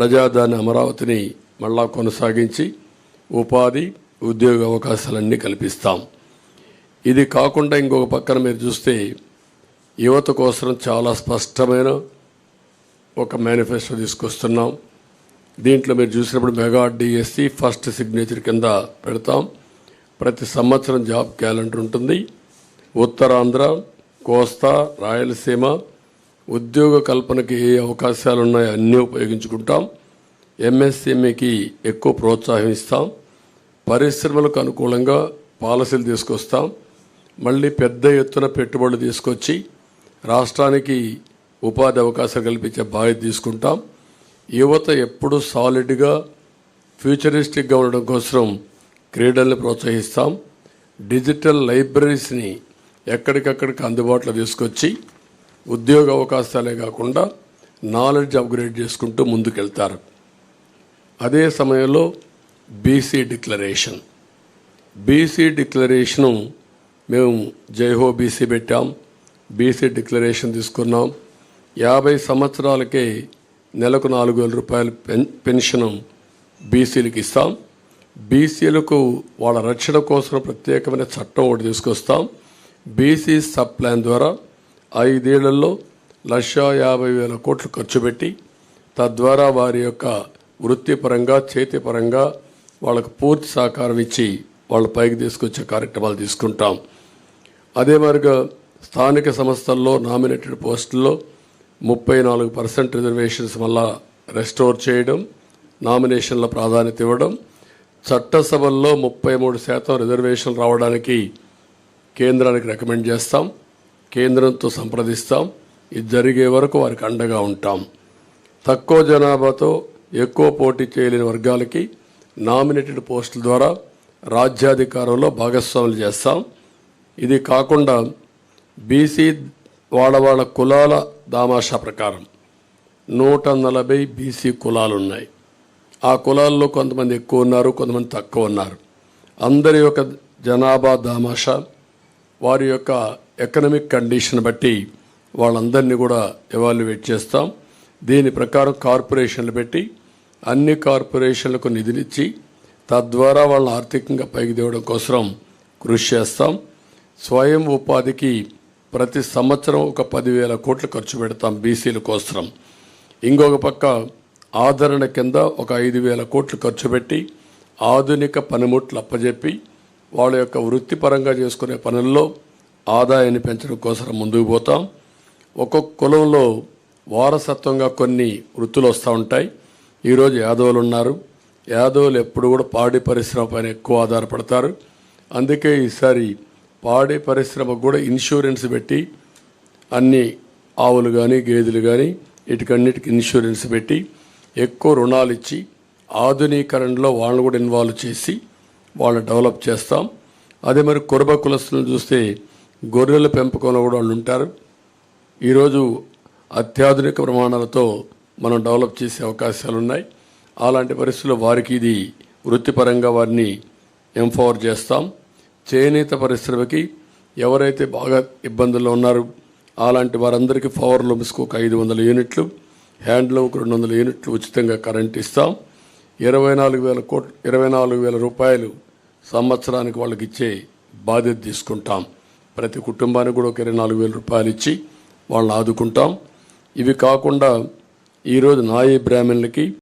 ప్రజాదాని అమరావతిని మళ్ళా కొనసాగించి ఉపాధి ఉద్యోగ అవకాశాలన్నీ కల్పిస్తాం. ఇది కాకుండా ఇంకొక పక్కన మీరు చూస్తే యువత కోసం చాలా స్పష్టమైన ఒక మేనిఫెస్టో తీసుకొస్తున్నాం. దీంట్లో మీరు చూసినప్పుడు మెగా డిఎస్సి ఫస్ట్ సిగ్నేచర్ కింద పెడతాం. ప్రతి సంవత్సరం జాబ్ క్యాలెండర్ ఉంటుంది. ఉత్తరాంధ్ర కోస్తా రాయలసీమ ఉద్యోగ కల్పనకి ఏ అవకాశాలు ఉన్నాయో అన్నీ ఉపయోగించుకుంటాం. ఎంఎస్ఎంఈకి ఎక్కువ ప్రోత్సాహం ఇస్తాం. పరిశ్రమలకు అనుకూలంగా పాలసీలు తీసుకొస్తాం. మళ్ళీ పెద్ద ఎత్తున పెట్టుబడులు తీసుకొచ్చి రాష్ట్రానికి ఉపాధి అవకాశాలు కల్పించే బాధ్యత తీసుకుంటాం. యువత ఎప్పుడు సాలిడ్గా ఫ్యూచరిస్టిక్గా ఉండడం కోసం క్రీడల్ని ప్రోత్సహిస్తాం. డిజిటల్ లైబ్రరీస్ని ఎక్కడికక్కడికి అందుబాటులో తీసుకొచ్చి ఉద్యోగ అవకాశాలే కాకుండా నాలెడ్జ్ అప్గ్రేడ్ చేసుకుంటూ ముందుకెళ్తారు. అదే సమయంలో బీసీ డిక్లరేషన్ బీసీ డిక్లరేషను మేము జైహో బీసీ పెట్టాం. బీసీ డిక్లరేషన్ తీసుకున్నాం. యాభై సంవత్సరాలకే నెలకు నాలుగు వేల రూపాయల పెన్ పెన్షన్ బీసీలకు ఇస్తాం. బీసీలకు వాళ్ళ రక్షణ కోసం ప్రత్యేకమైన చట్టం ఒకటి తీసుకొస్తాం. బీసీ సబ్ ప్లాన్ ద్వారా ఐదేళ్ళలో లక్ష యాభై వేల కోట్లు ఖర్చు పెట్టి తద్వారా వారి యొక్క వృత్తిపరంగా చేతిపరంగా వాళ్ళకు పూర్తి సహకారం ఇచ్చి వాళ్ళ పైకి తీసుకొచ్చే కార్యక్రమాలు తీసుకుంటాం. అదే మరిగా స్థానిక సంస్థల్లో నామినేటెడ్ పోస్టుల్లో ముప్పై నాలుగు పర్సెంట్ రిజర్వేషన్స్ వల్ల రెస్టోర్ చేయడం నామినేషన్ల ప్రాధాన్యత ఇవ్వడం చట్టసభల్లో ముప్పై మూడు శాతం రిజర్వేషన్ రావడానికి కేంద్రానికి రికమెండ్ చేస్తాం. కేంద్రంతో సంప్రదిస్తాం. ఇది జరిగే వరకు వారికి అండగా ఉంటాం. తక్కువ జనాభాతో ఎక్కువ పోటీ చేయలేని వర్గాలకి నామినేటెడ్ పోస్టుల ద్వారా రాజ్యాధికారంలో భాగస్వాములు చేస్తాం. ఇది కాకుండా బీసీ వాడవాడ కులాల దామాషా ప్రకారం నూట నలభై బీసీ కులాలు ఉన్నాయి. ఆ కులాల్లో కొంతమంది ఎక్కువ ఉన్నారు కొంతమంది తక్కువ ఉన్నారు. అందరి యొక్క జనాభా దామాషా వారి యొక్క ఎకనమిక్ కండిషన్ బట్టి వాళ్ళందరినీ కూడా ఎవాల్యుయేట్ చేస్తాం. దీని ప్రకారం కార్పొరేషన్లు పెట్టి అన్ని కార్పొరేషన్లకు నిధులిచ్చి తద్వారా వాళ్ళని ఆర్థికంగా పైకి తేవడం కోసం కృషి చేస్తాం. స్వయం ఉపాధికి ప్రతి సంవత్సరం ఒక పదివేల కోట్లు ఖర్చు పెడతాం బీసీల కోసం ఇంకొక పక్క ఆదరణ కింద ఒక ఐదు వేల కోట్లు ఖర్చు పెట్టి ఆధునిక పనిముట్లు అప్పజెప్పి వాళ్ళ యొక్క వృత్తిపరంగా చేసుకునే పనుల్లో ఆదాయాన్ని పెంచడం కోసం ముందుకు పోతాం. ఒక్కొక్క కులంలో వారసత్వంగా కొన్ని వృత్తులు వస్తూ ఉంటాయి. ఈరోజు యాదవులు ఉన్నారు. యాదవులు ఎప్పుడు కూడా పాడి పరిశ్రమ పైన ఎక్కువ ఆధారపడతారు. అందుకే ఈసారి పాడి పరిశ్రమకు కూడా ఇన్సూరెన్స్ పెట్టి అన్ని ఆవులు కానీ గేదెలు కానీ వీటికన్నిటికి ఇన్సూరెన్స్ పెట్టి ఎక్కువ రుణాలు ఇచ్చి ఆధునీకరణలో వాళ్ళని కూడా ఇన్వాల్వ్ చేసి వాళ్ళని డెవలప్ చేస్తాం. అదే మరి కురబ కులస్తులను చూస్తే గొర్రెల పెంపకంలో కూడా వాళ్ళు ఉంటారు. ఈరోజు అత్యాధునిక ప్రమాణాలతో మనం డెవలప్ చేసే అవకాశాలు ఉన్నాయి. అలాంటి పరిస్థితుల్లో వారికి ఇది వృత్తిపరంగా వారిని ఎంపవర్ చేస్తాం. చేనేత పరిశ్రమకి ఎవరైతే బాగా ఇబ్బందుల్లో ఉన్నారో అలాంటి వారందరికీ పవర్ లూమ్స్కి ఒక ఐదు వందల యూనిట్లు హ్యాండ్లూమ్కి రెండు వందల యూనిట్లు ఉచితంగా కరెంట్ ఇస్తాం. ఇరవై నాలుగు వేల కోట్లు ఇరవై నాలుగు వేల రూపాయలు సంవత్సరానికి వాళ్ళకి ఇచ్చే బాధ్యత తీసుకుంటాం. ప్రతి కుటుంబానికి కూడా ఒక ఇరవై నాలుగు వేల రూపాయలు ఇచ్చి వాళ్ళని ఆదుకుంటాం. ఇవి కాకుండా ఈరోజు నాయీ బ్రాహ్మణులకి